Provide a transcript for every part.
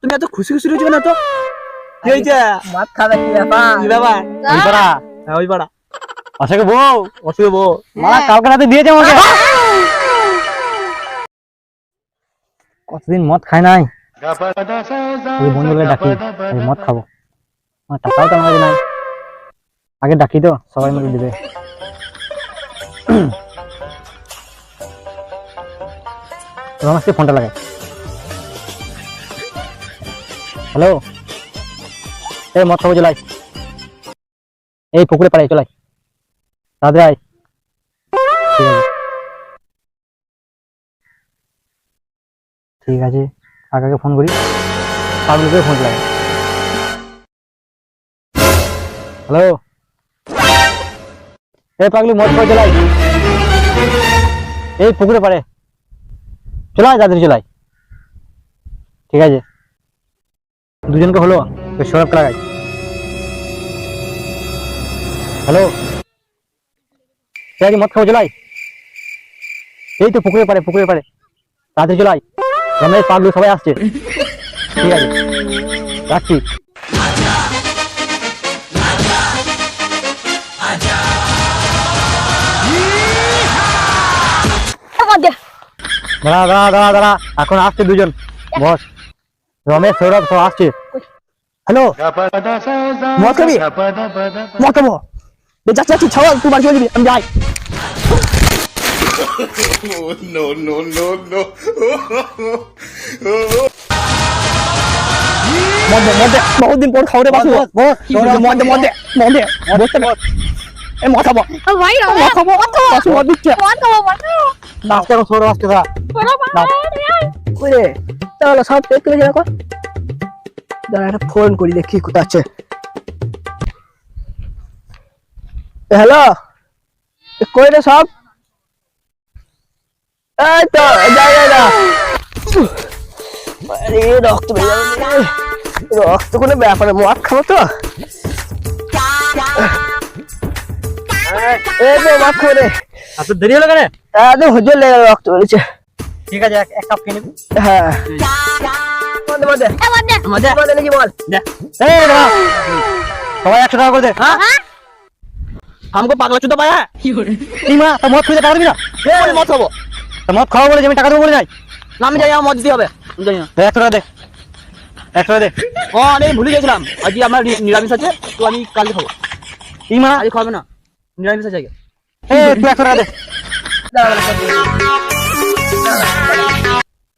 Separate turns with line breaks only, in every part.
তুমি এত খুশি খুশি রয়েছো না তো কি হয়েছে
মদ খাবে কি ব্যাপার?
কি ব্যাপার?
ওই পাড়া।
হ্যাঁ ওই পাড়া।
অশোকে বউ?
অসুবিধা বউ।
মারা কালকে রাতে দিয়েছে আমাকে। কতদিন মদ খাই নাই? এই বন্ধুকে ডাকি এই মদ খাব। আমার টাকাও তো আমার নাই। আগে ডাকি তো সবাই মিলে দিবে। রমেশকে ফোনটা লাগাই হ্যালো? এই মদ খাব চলাই এই পুকুরে পাড়াই চলাই তাড়াতাড়ি আয় ঠিক আছে। কাকাকে ফোন করি। পাগলুকে ফোন লাগে হ্যালো? এই পাগলি মদ করে চলাই এই পুকুরে পারে চলাই তাড়াতাড়ি চলাই ঠিক আছে। দুজনকে হলো তো সৌরভকে লাগাই হ্যালো? আছে মদ খাব চলাই এই তো পুকুরে পারে পুকুরে পারে তাড়াতাড়ি চলাই রমেশ পাগলু সবাই আসছে। ঠিক আছে। রাখছি। দাঁড়া দাঁড়া দাঁড়া দাঁড়া। এখন আসছে দুজন। বস। রমেশ সৌরভ সব আসছে। হ্যালো
মদ খাবি মদ খাব যাচ্ছি যাচ্ছি ছাড়ো তুই বাড়ি চলে যাবি আমি যাই।
no, no, no, no.
মদ দে মদ দে বহুদিন পর। খাওয়ারে বাসু মদ দে মদ দে মদ দে বসতে বস এই মদ খাব
ভাই
মদ খাব বাসু মদ দিচ্ছে
আসছে এখন সৌরভ আসছে দাঁড়া
ওরে সব দেখো। দাঁড়া একটা ফোন করি দেখি কোথায় আছে। হ্যালো কই রে সব? এই তো যাই যাই না আরে রক্ত বেরিয়ে যাবে। রক্ত কোনো ব্যাপার মদ খাব তো। এই তো মদ খাব রে।
এত দেরি হলো কেন?
একদম হুজুর লেগে রক্ত বেরিয়েছে
ঠিক আছে এক কাপ খেয়ে নিবি?
হ্যাঁ।
সবাই একশো টাকা করে দে। হ্যাঁ?
আমাকে পাগলা চুদা পায়া হ্যাঁ?
কি মা মদ খুঁজে টাকা দিবি না?
মদ
খাব? মদ খাওয়া বলে আমি টাকা দেবো বলে যাই
না আমি যাই আমার মদ দিতে হবে। জানি না।
একশো টাকা দে। একশো টাকা দে।
ও আমি ভুলে গেছিলাম। আজকে আমার নিরামিষ আছে তো আমি কালকে খাব।
কি মা।
আজ খাবে না। নিরামিষ আছে আজকে।
এ একশো টাকা দে।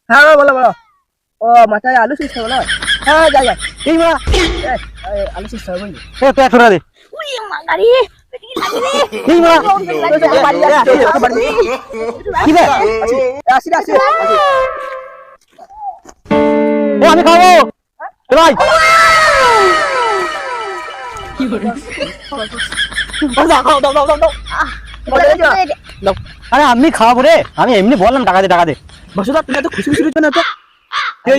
হ্যাঁ বলো বলো। ও মাথায় আলু সিস্ট বলো? হ্যাঁ যাই যাই
এই মা।
আলু সিস্ট হবে বুঝলি
এই মা
বাড়ি যাচ্ছি।
কি রে?
আসি আসি
ও আমি খাব। চলাই
দাও দাও দাও দাও দাও।
বলে। দিও।
আরে আমি খাওয়াবো রে। আমি এমনি বললাম টাকা দে টাকা দে।
বাসুদা তুমি এত খুশি খুশি না তো? কি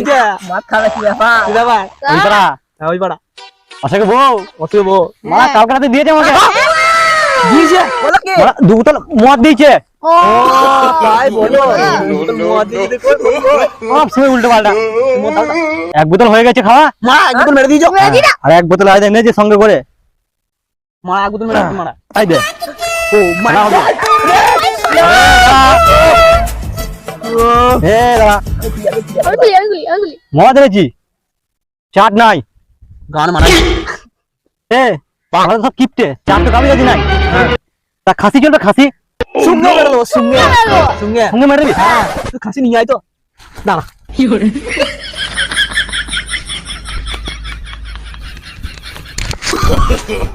ব্যাপার?
কি ব্যাপার?
ওই পাড়া।
হ্যাঁ ওই পাড়া।
অশোকে বউ?
বউ।
মারা কালকে রাতে দিয়েছে আমাকে।
দিয়েছে?
বলো কি?
মারা মদ দিয়েছে।
বলো। মদ দিয়ে
সব সময় উল্টো পাল্টা। এক বোতল হয়ে গেছে খাওয়া।
মা এক বোতল মেরে দিয়েছ?
আর এক বোতল আজ এনেছে সঙ্গে করে।
মা এক বোতল মেরে মারা।
তাই দে।
ও মা
দাঁড়া মদ চাট নাই।
গান মারা
এ তো সব কিপটে। চাট তো কামি নাই। তা খাসি চলবে খাসি।
সঙ্গে মেরে সঙ্গে সঙ্গে
সঙ্গে মেরে
হ্যাঁ তুই খাসি নিয়ে আয় তো। দাঁড়া।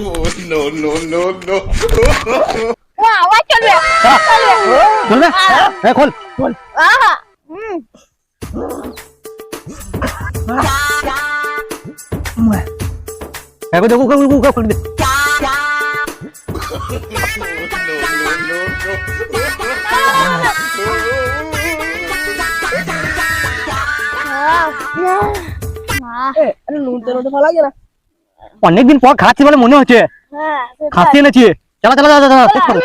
Oh, no, no, no, no.
চলবে? হ্যাঁ খোল। খোল। হ্যাঁ দেখো দেখো দেখো খোল। দে
এ, আরে নুন তেল ওটা ভালো লাগে না।
অনেকদিন পর খাচ্ছি বলে মনে হচ্ছে। খাচ্ছি এনেছি। চালা চালা চালা চালা শেষ করো,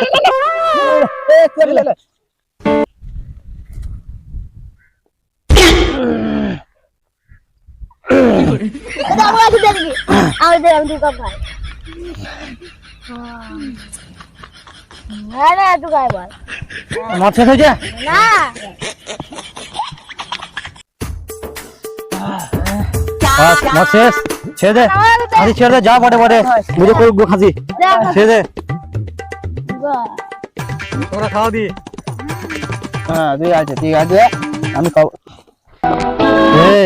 মদ শেষ হয়েছে?
না
মদ শেষ? ছেড়ে দে। খাসি ছেড়ে দে যা বটে বটে। বুঝে করুক খাসি। ছেড়ে দে। তোরা খাও দি।
হ্যাঁ ঠিক আছে ঠিক আছে। আমি খাব।
এই।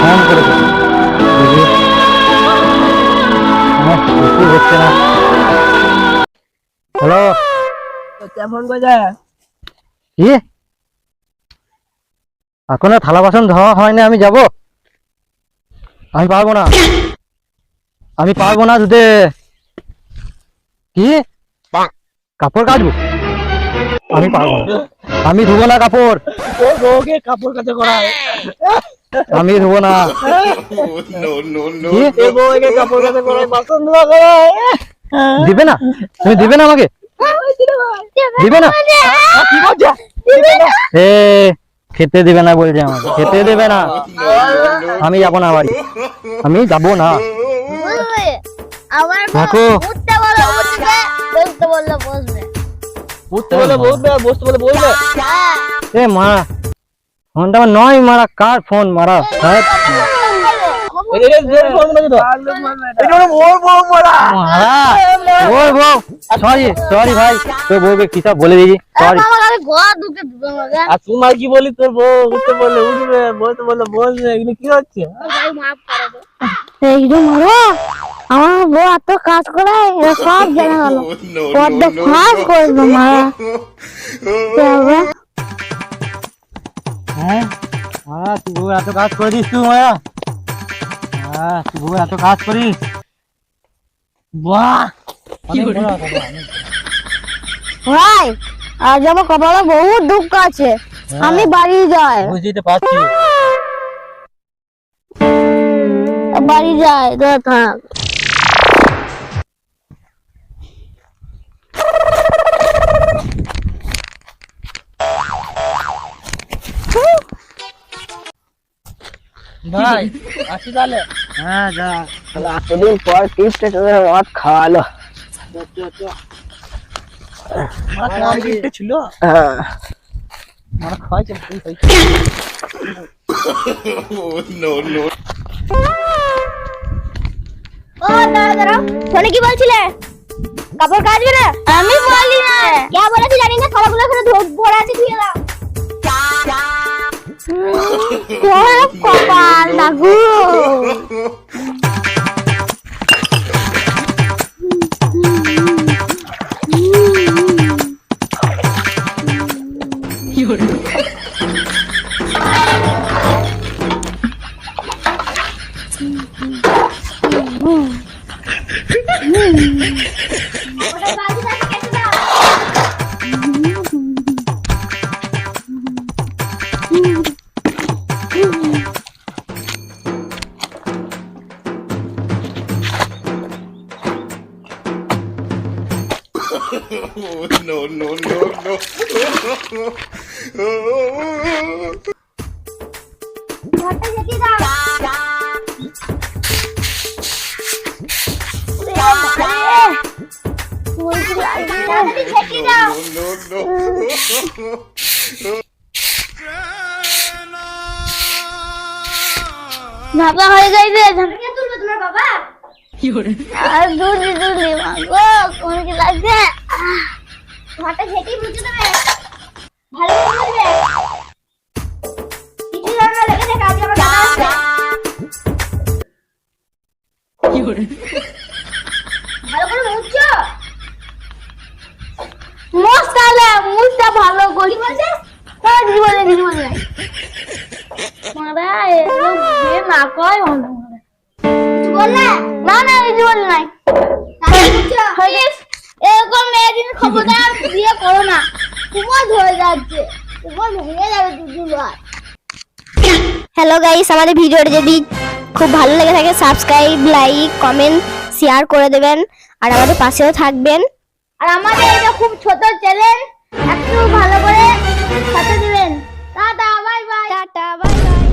ফোন করেছে। দেখি। আমার কিছুই হচ্ছে না। হ্যালো?
ফোন করে
কি? এখনও থালা বাসন ধোয়া হয়নি আমি যাব। আমি পারব না। আমি পারব না দুধে কি? কাপড় কাচবো? আমি পারব আমি ধুবো না কাপড়।
বউকে কাপড় কাচা করা
আমি ধুবো না।
বউকে কাপড় কাচা বাসন ধোয়া
দিবে না? তুমি দিবে না আমাকে? দিবে না? এ খেতে দিবে না বলছে আমাকে। খেতে দেবে না। আমি যাব না বাড়ি। আমি যাব না। দেখো।
বলো উঠবে বসতে বলল বসবে
বলে বসতে বলে
হ্যাঁ
এ ফোনটা নয় মারা কার ফোন মারা কি বলে
আর তোমার কি বলি তোর বউ উঠতে বললে উঠবে বলতে বললে বলবে কি হচ্ছে
আমার বউ এত কাজ করে সব জানা গেল। মারা।
হ্যাঁ? মারা তুই বউ এত কাজ করে দিস তুই মায়া হ্যাঁ তুই বউ এত কাজ করিস? বাহ।
ভাই আজ আমার কপালে দুঃখ আছে। আমি বাড়ি যাই।
বুঝতে পারছি।
বাড়ি যাই দাদা
ভাই আসি তাহলে
হ্যাঁ যা
এতদিন পর টিপটা তোদের মদ খাওয়ালো ছিল হ্যাঁ
মারা খাইছে
Oh, no, no.
ও দাঁড়া দাঁড়া ফোনে কি বলছিলে কাপড় কাচবে না আমি বলি না
no, no, no, no.
ঝাপা হয়ে গেছে ঝাপা তুলবে তোমার বাবা আর দুলি দুলি মাগো কোন কি লাগছে? আহ, ঘরটা ঝেঁকে দেবে। ভালো করে কিছু না লেগে আমার ভালো করে মুছটা ভালো করি। বলছে? মারা কয় বললে? না না কিছু নাই। এরকম মেয়েদিন খবরদার বিয়ে করো না। তোমার হয়ে যাচ্ছে। তোমার ভেঙে যাবে দুবার হ্যালো গাইস আমাদের ভিডিওটা যদি খুব ভালো লেগে থাকে সাবস্ক্রাইব লাইক কমেন্ট শেয়ার করে দেবেন। আর আমাদের পাশেও থাকবেন। আর আমাদের এটা খুব ছোট চ্যানেল একটু ভালো করে সাথে দিবেন। Tata bye bye tata bye bye